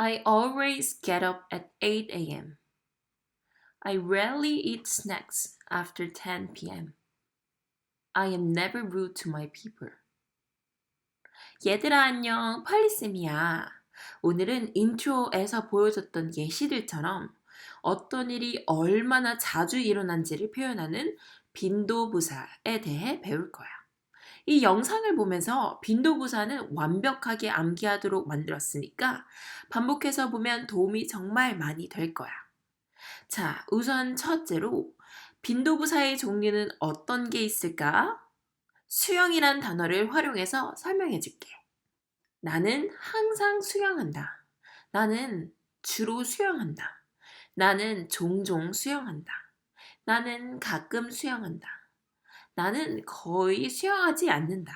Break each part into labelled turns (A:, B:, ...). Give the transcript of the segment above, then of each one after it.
A: I always get up at 8 a.m. I rarely eat snacks after 10 p.m. I am never rude to my people. 얘들아 안녕, 펄리쌤이야. 오늘은 인트로에서 보여줬던 예시들처럼 어떤 일이 얼마나 자주 일어난지를 표현하는 빈도부사에 대해 배울 거야. 이 영상을 보면서 빈도부사는 완벽하게 암기하도록 만들었으니까 반복해서 보면 도움이 정말 많이 될 거야. 자, 우선 첫째로 빈도부사의 종류는 어떤 게 있을까? 수영이란 단어를 활용해서 설명해 줄게. 나는 항상 수영한다. 나는 주로 수영한다. 나는 종종 수영한다. 나는 가끔 수영한다. 나는 거의 수영하지 않는다.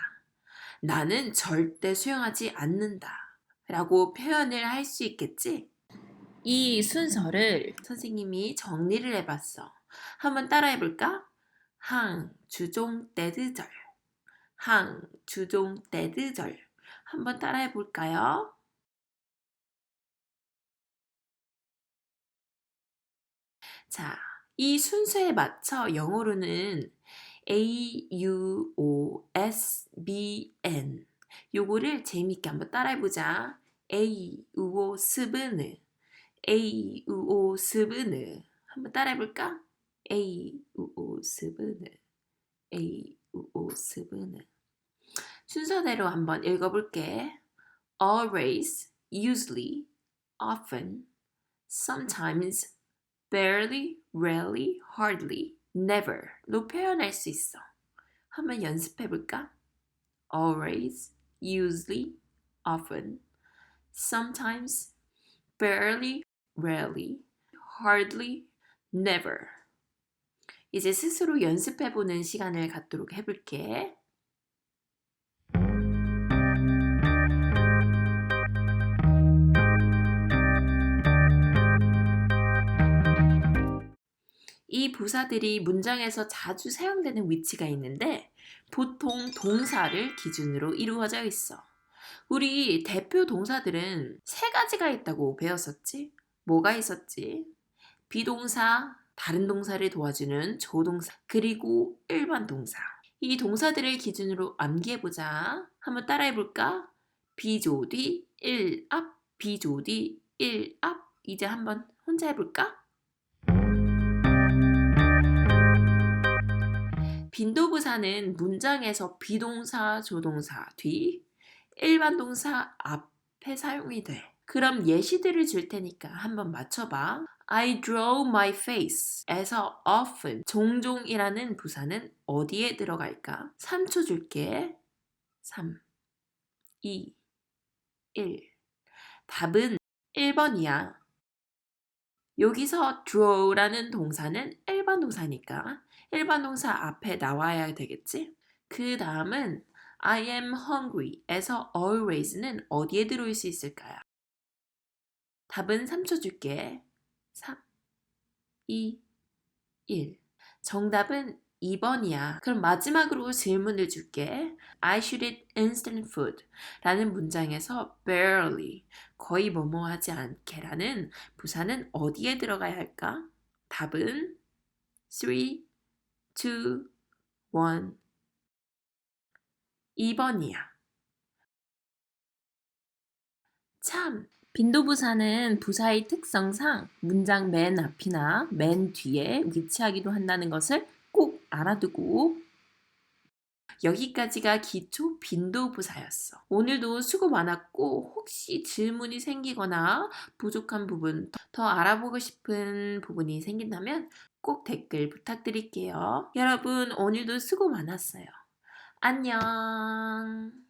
A: 나는 절대 수영하지 않는다. 라고 표현을 할 수 있겠지? 이 순서를 선생님이 정리를 해봤어. 한번 따라해볼까? 항, 주종, 때드절. 항, 주종, 때드절. 한번 따라해볼까요? 자, 이 순서에 맞춰 영어로는 A, U, O, S, B, N. 요거를 재미있게 한번 따라해보자. A, U, O, 스브느. A, U, O, 스브느. 한번 따라해볼까? A, U, O, 스브느. A, U, O, 스브느. 순서대로 한번 읽어볼게. Always, usually, often, sometimes, barely, rarely, hardly, never로 표현할 수 있어. 한번 연습해 볼까? Always, usually, often, sometimes, barely, rarely, hardly, never. 이제 스스로 연습해 보는 시간을 갖도록 해볼게. 부사들이 문장에서 자주 사용되는 위치가 있는데 보통 동사를 기준으로 이루어져 있어. 우리 대표 동사들은 세 가지가 있다고 배웠었지? 뭐가 있었지? 비동사, 다른 동사를 도와주는 조동사, 그리고 일반 동사. 이 동사들을 기준으로 암기해보자. 한번 따라해볼까? 비조디, 일앞, 비조디, 일앞. 이제 한번 혼자 해볼까? 빈도부사는 문장에서 비동사, 조동사 뒤, 일반 동사 앞에 사용이 돼. 그럼 예시들을 줄 테니까 한번 맞춰봐. I draw my face 에서 often, 종종이라는 부사는 어디에 들어갈까? 3초 줄게. 3, 2, 1. 답은 1번이야. 여기서 draw라는 동사는 일반 동사니까 일반 동사 앞에 나와야 되겠지? 그 다음은 I am hungry에서 always는 어디에 들어올 수 있을까요? 답은 3초 줄게. 3, 2, 1. 정답은 2번이야. 그럼 마지막으로 질문을 줄게. I should eat instant food 라는 문장에서 barely, 거의 뭐뭐 하지 않게 라는 부사는 어디에 들어가야 할까? 답은 3, 2, 1. 2번이야. 참, 빈도부사는 부사의 특성상 문장 맨 앞이나 맨 뒤에 위치하기도 한다는 것을 꼭 알아두고 여기까지가 기초 빈도부사였어. 오늘도 수고 많았고 혹시 질문이 생기거나 부족한 부분 더 알아보고 싶은 부분이 생긴다면 꼭 댓글 부탁드릴게요. 여러분 오늘도 수고 많았어요. 안녕.